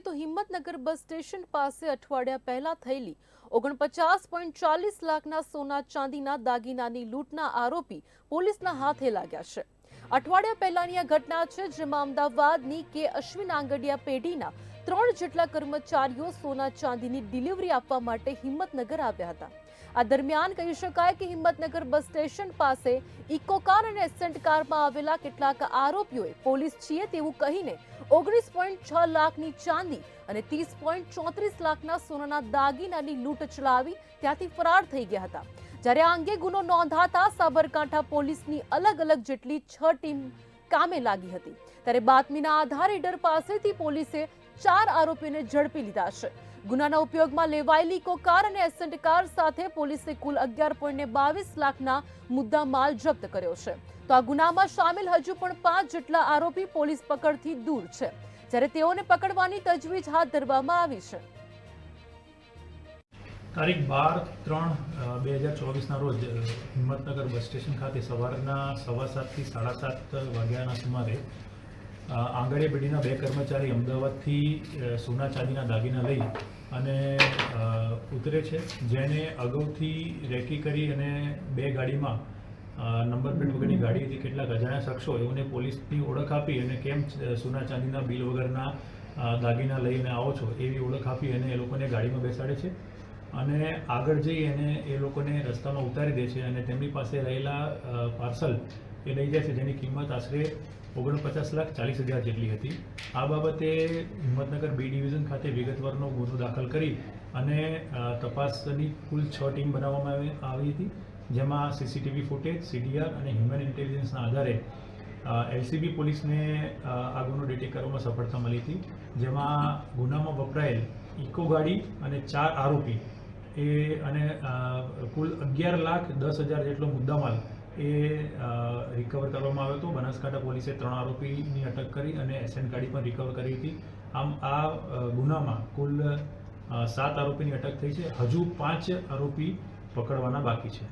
કરીએ તો Himmatnagar bus station પાસે અઠવાડિયા પહેલા થયેલી ઓગણપચાસ પોઈન્ટ ચાલીસ લાખના સોના ચાંદીના દાગીનાની લૂંટના આરોપી પોલીસના હાથે લાગ્યા છે. અઠવાડિયા પહેલાની આ ઘટના છે જેમાં અમદાવાદની કે અશ્વિન આંગડિયા પેઢીના ત્રણ જેટલા કર્મચારીઓ સોના ચાંદીની ડિલિવરી આપવા માટે હિંમતનગર આવ્યા હતા. આ દરમિયાન કહી શકાય કે હિંમતનગર બસ સ્ટેશન પાસે ઇકો કાર અને એસેન્ટ કારમાં આવેલા કેટલાક આરોપીઓએ પોલીસ છીએ તેવું કહીને ઓગણીસ પોઈન્ટ છ લાખની ચાંદી અને ત્રીસ પોઈન્ટ ચોત્રીસ લાખના સોનાના દાગીનાની લૂંટ ચલાવી ત્યાંથી ફરાર થઈ ગયા હતા. જ્યારે આ અંગે ગુનો નોંધાતા સાબરકાંઠા પોલીસની અલગ અલગ જેટલી છ ટીમ કામે લાગી હતી. ત્યારે બાતમીના આધારે ડર પાસેથી પોલીસે ચાર આરોપીઓને ઝડપી લીધા છે. ગુનાના ઉપયોગમાં લેવાયેલી કોકાર અને એસેન્ટ કાર સાથે પોલીસે કુલ અગિયાર પોઈન્ટ બાવીસ લાખના મુદ્દા માલ જપ્ત કર્યો છે. તો આ ગુનામાં સામેલ હજુ પણ પાંચ જેટલા આરોપી પોલીસ પકડથી દૂર છે. જ્યારે તેઓને પકડવાની તજવીજ હાથ ધરવામાં આવી છે. તારીખ બાર ત્રણ બે હજાર ચોવીસના રોજ હિંમતનગર બસ સ્ટેશન ખાતે સવારના સવા સાતથી સાડા સાત વાગ્યાના સુમારે અ, આંગળીયા પેઢીના બે કર્મચારી અમદાવાદથી સોના ચાંદીના દાગીના લઈ અને ઉતરે છે જેને અગાઉથી રેકી કરી અને બે ગાડીમાં નંબર પ્લેટ વગરની ગાડી હતી કેટલાક અજાણ્યા શખ્સો એઓને પોલીસની ઓળખ આપી અને કેમ સોના ચાંદીના બિલ વગરના દાગીના લઈને આવો છો એવી ઓળખ આપી અને એ લોકોને ગાડીમાં બેસાડે છે. અને આગળ જઈ અને એ લોકોને રસ્તામાં ઉતારી દે છે અને તેમની પાસે રહેલા પાર્સલ એ લઈ જાય છે, જેની કિંમત આશરે ઓગણપચાસ લાખ ચાલીસ હજાર જેટલી હતી. આ બાબતે હિંમતનગર બી ડિવિઝન ખાતે વિગતવારનો ગુનો દાખલ કરી અને તપાસની કુલ છ ટીમ બનાવવામાં આવી- આવી હતી, જેમાં સીસીટીવી ફૂટેજ, સીડીઆર અને હ્યુમન ઇન્ટેલિજન્સના આધારે એલસીબી પોલીસને આ ગુનો ડિટેક્ટ કરવામાં સફળતા મળી હતી, જેમાં ગુનામાં વપરાયેલ ઇકો ગાડી અને ચાર આરોપી એ અને કુલ અગિયાર લાખ દસ હજાર જેટલો મુદ્દામાલ એ રિકવર કરવામાં આવ્યો હતો. બનાસકાંઠા પોલીસે ત્રણ આરોપીની અટક કરી અને એસએન ગાડી પણ રિકવર કરી હતી. આમ, આ ગુનામાં કુલ સાત આરોપીની અટક થઈ છે. હજુ પાંચ આરોપી પકડવાના બાકી છે.